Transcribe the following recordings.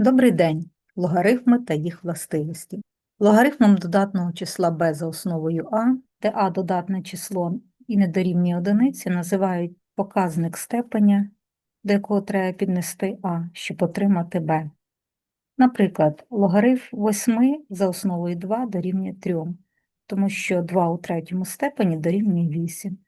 Добрий день. Логарифми та їх властивості. Логарифмом додатного числа b за основою а, де а додатне число і не дорівнює одиниці, називають показник степеня, до якого треба піднести а, щоб отримати b. Наприклад, логарифм 8 за основою 2 дорівнює 3, тому що 2 у третьому степені дорівнює 8.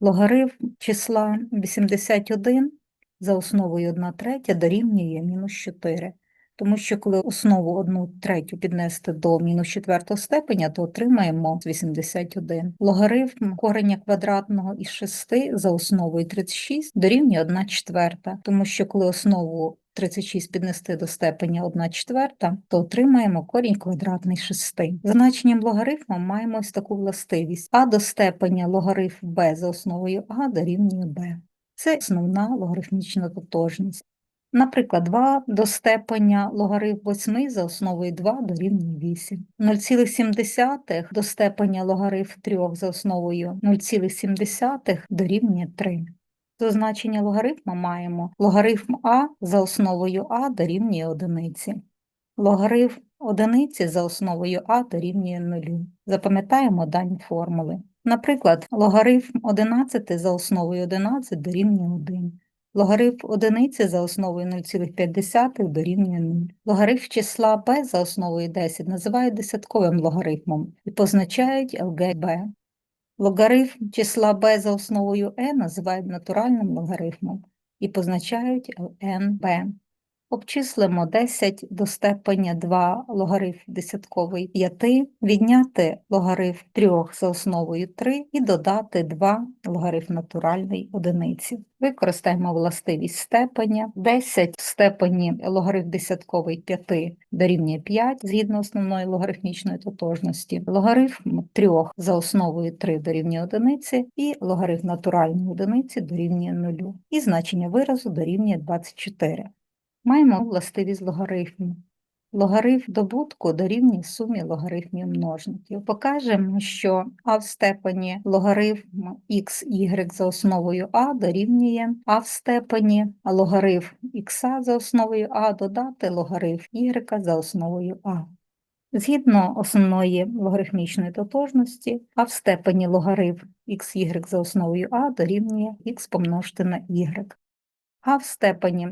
Логарифм числа 81 за основою 1 третя дорівнює мінус 4. Тому що коли основу 1 третю піднести до мінус 4 степеня, то отримаємо 81. Логарифм кореня квадратного із 6 за основою 36 дорівнює 1 четверта, тому що коли основу 36 піднести до степеня 1 четверта, то отримаємо корінь квадратний 6. За значенням логарифму маємо ось таку властивість. А до степеня логарифм b за основою а дорівнює b. Це основна логарифмічна тотожність. Наприклад, 2 до степеня логарифм 8 за основою 2 дорівнює 8. 0,7 до степеня логарифм 3 за основою 0,7 дорівнює 3. До значення логарифма маємо логарифм а за основою а дорівнює 1. Логарифм одиниці за основою а дорівнює 0. Запам'ятаємо дані формули. Наприклад, логарифм 11 за основою 11 дорівнює 1. Логарифм одиниці за основою 0,5 дорівнює 0. Логарифм числа b за основою 10 називають десятковим логарифмом і позначають LGB. Логарифм числа b за основою e називають натуральним логарифмом і позначають ЛНБ. Обчислимо 10 до степеня 2 логарифм десятковий 5, відняти логарифм 3 за основою 3 і додати 2 логарифм натуральний одиниці. Використаємо властивість степеня. 10 в степені логарифм десятковий 5 дорівнює 5 згідно основної логарифмічної тотожності. Логарифм 3 за основою 3 дорівнює одиниці і логарифм натуральної одиниці дорівнює 0. І значення виразу дорівнює 24. Маємо властивість логарифмів. Логарифм добутку дорівнює сумі логарифмів множників. Покажемо, що а в степені логарифм xy за основою а дорівнює а в степені логарифм х за основою а додати логарифм y за основою а. Згідно основної логарифмічної тотожності, а в степені логарифм xy за основою а дорівнює х помножити на y. А в степені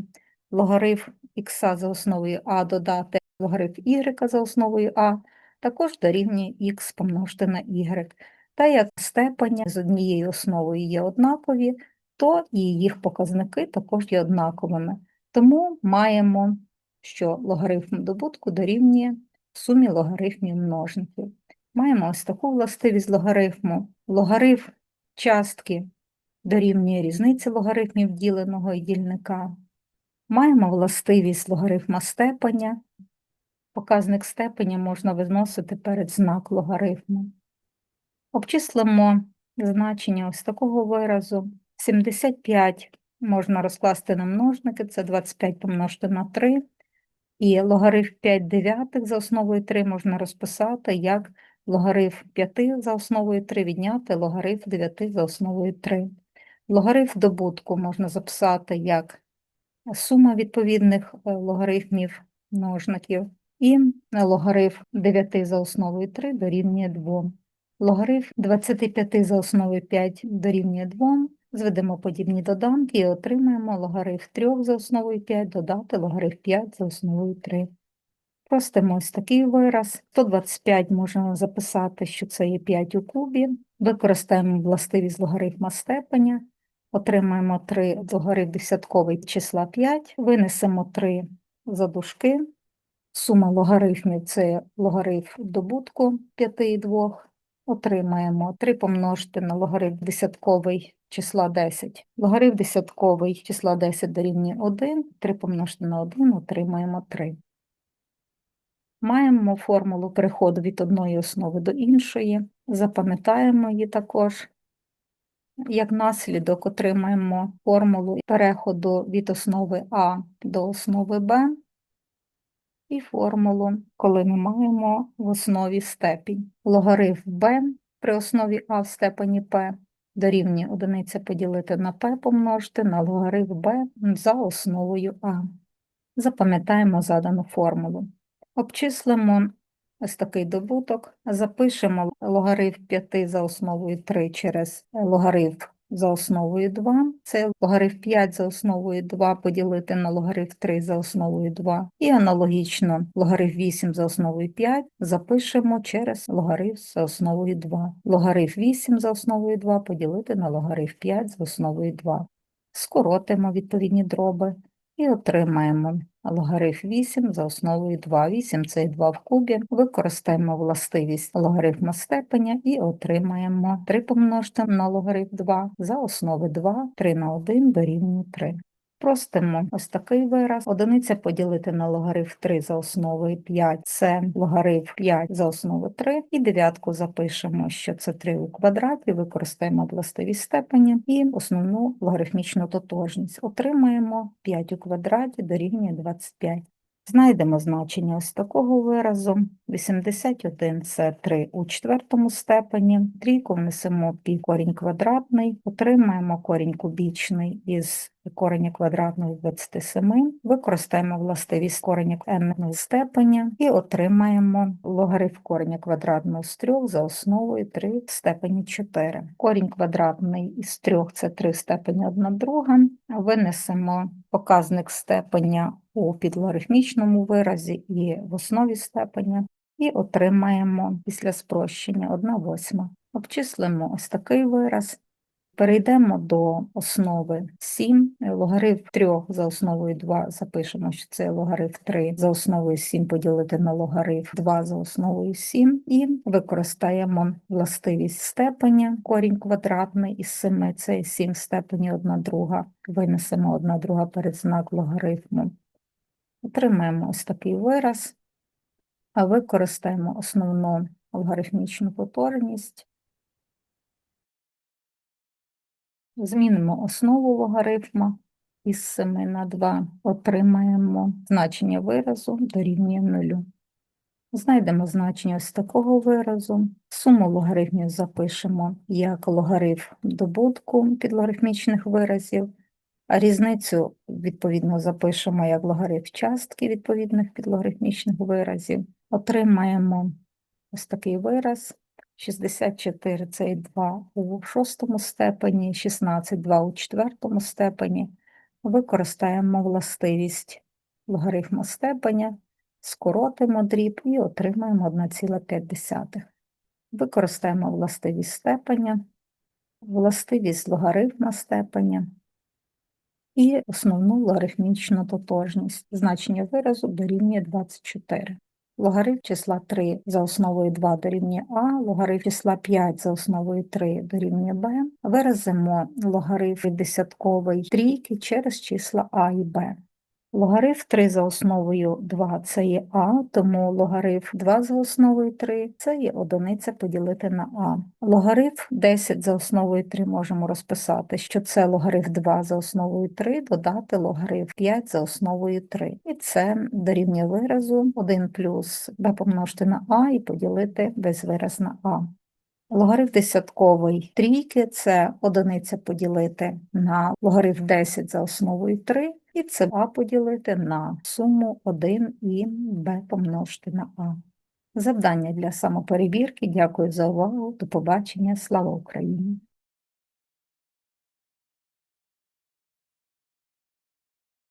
логарифм х за основою а додати логарифм y за основою а, також дорівнює х помножити на y. Та як степені з однією основою є однакові, то і їх показники також є однаковими. Тому маємо, що логарифм добутку дорівнює сумі логарифмів множників. Маємо ось таку властивість логарифму. Логарифм частки дорівнює різниці логарифмів діленого і дільника. Маємо властивість логарифма степеня. Показник степеня можна виносити перед знак логарифму. Обчислимо значення ось такого виразу. 75 можна розкласти на множники, це 25 помножити на 3. І логарифм 5 дев'ятих за основою 3 можна розписати як логарифм 5 за основою 3 відняти логарифм 9 за основою 3. Логарифм добутку можна записати як сума відповідних е, логарифмів множників, і логарифм 9 за основою 3 дорівнює 2. Логарифм 25 за основою 5 дорівнює 2. Зведемо подібні доданки і отримаємо логарифм 3 за основою 5 додати логарифм 5 за основою 3. Простимо ось такий вираз. 125 можемо записати, що це є 5 у кубі. Використаємо властивість логарифма степеня. Отримаємо 3 логарифм десятковий числа 5, винесемо 3 за дужки. Сума логарифмів це логарифм добутку 5 і 2. Отримаємо 3 помножити на логарифм десятковий числа 10. Логарифм десятковий числа 10 дорівнює 1, 3 помножити на 1 отримаємо 3. Маємо формулу переходу від одної основи до іншої, запам'ятаємо її також. Як наслідок отримаємо формулу переходу від основи А до основи Б і формулу, коли ми маємо в основі степінь. Логарифм b при основі А в степені П дорівнює одиниця поділити на П помножити на логарифм b за основою А. Запам'ятаємо задану формулу. Обчислимо ось такий добуток, запишемо логарифм 5 за основою 3 через логарифм за основою 2. Це логарифм 5 за основою 2 поділити на логарифм 3 за основою 2. І аналогічно логарифм 8 за основою 5 запишемо через логарифм за основою 2. Логарифм 8 за основою 2 поділити на логарифм 5 за основою 2. Скоротимо відповідні дроби і отримаємо логарифм 8 за основою 2. 8 це і 2 в кубі. Використаємо властивість логарифма степеня і отримаємо 3 помножити на логарифм 2 за основи 2, 3 на 1 дорівнює 3. Простимо ось такий вираз. Одиниця поділити на логарифм 3 за основою 5 – це логарифм 5 за основу 3. І дев'ятку запишемо, що це 3 у квадраті, використаємо властиві степені і основну логарифмічну тотожність. Отримаємо 5 у квадраті дорівнює 25. Знайдемо значення ось такого виразу. 81 – це 3 у четвертому степені. Трійку внесемо під корінь квадратний, отримаємо корінь кубічний із кореня квадратного 27, використаємо властивість кореня n степеня і отримаємо логарифм кореня квадратного з 3 за основою 3 в степені 4. Корінь квадратний із 3 – це 3 в степені 1 друга. Винесемо показник степеня у підлогарифмічному виразі і в основі степеня, і отримаємо після спрощення 1 восьма. Обчислимо ось такий вираз. Перейдемо до основи 7, логарифм 3 за основою 2 запишемо, що це логарифм 3 за основою 7 поділити на логарифм 2 за основою 7 і використаємо властивість степеня, корінь квадратний із 7, це 7 в степені 1 друга, винесемо 1 друга перед знак логарифму. Отримаємо ось такий вираз, а використаємо основну логарифмічну потужність. Змінимо основу логарифма із 7 на 2, отримаємо значення виразу дорівнює 0. Знайдемо значення ось такого виразу. Суму логарифмів запишемо як логарифм добутку підлогарифмічних виразів, а різницю, відповідно, запишемо як логарифм частки відповідних підлогарифмічних виразів. Отримаємо ось такий вираз. 64 це і 2 у шостому степені, 16 2 у четвертому степені. Використаємо властивість логарифму степеня, скоротимо дріб і отримаємо 1,5. Використаємо властивість степеня, властивість логарифма степеня і основну логарифмічну тотожність. Значення виразу дорівнює 24. Логарифм числа 3 за основою 2 дорівнює А, логарифм числа 5 за основою 3 дорівнює Б. Виразимо логарифм десятковий трійки через числа А і Б. Логарифм 3 за основою 2 це є А, тому логарифм 2 за основою 3 це є одиниця поділити на А. Логарифм 10 за основою 3 можемо розписати, що це логарифм 2 за основою 3 додати логарифм 5 за основою 3. І це дорівнює виразу 1 плюс b помножити на А і поділити весь вираз на А. Логарифм десятковий трійки це одиниця поділити на логарифм 10 за основою 3, і це А поділити на суму 1 і Б помножити на А. Завдання для самоперевірки. Дякую за увагу. До побачення. Слава Україні!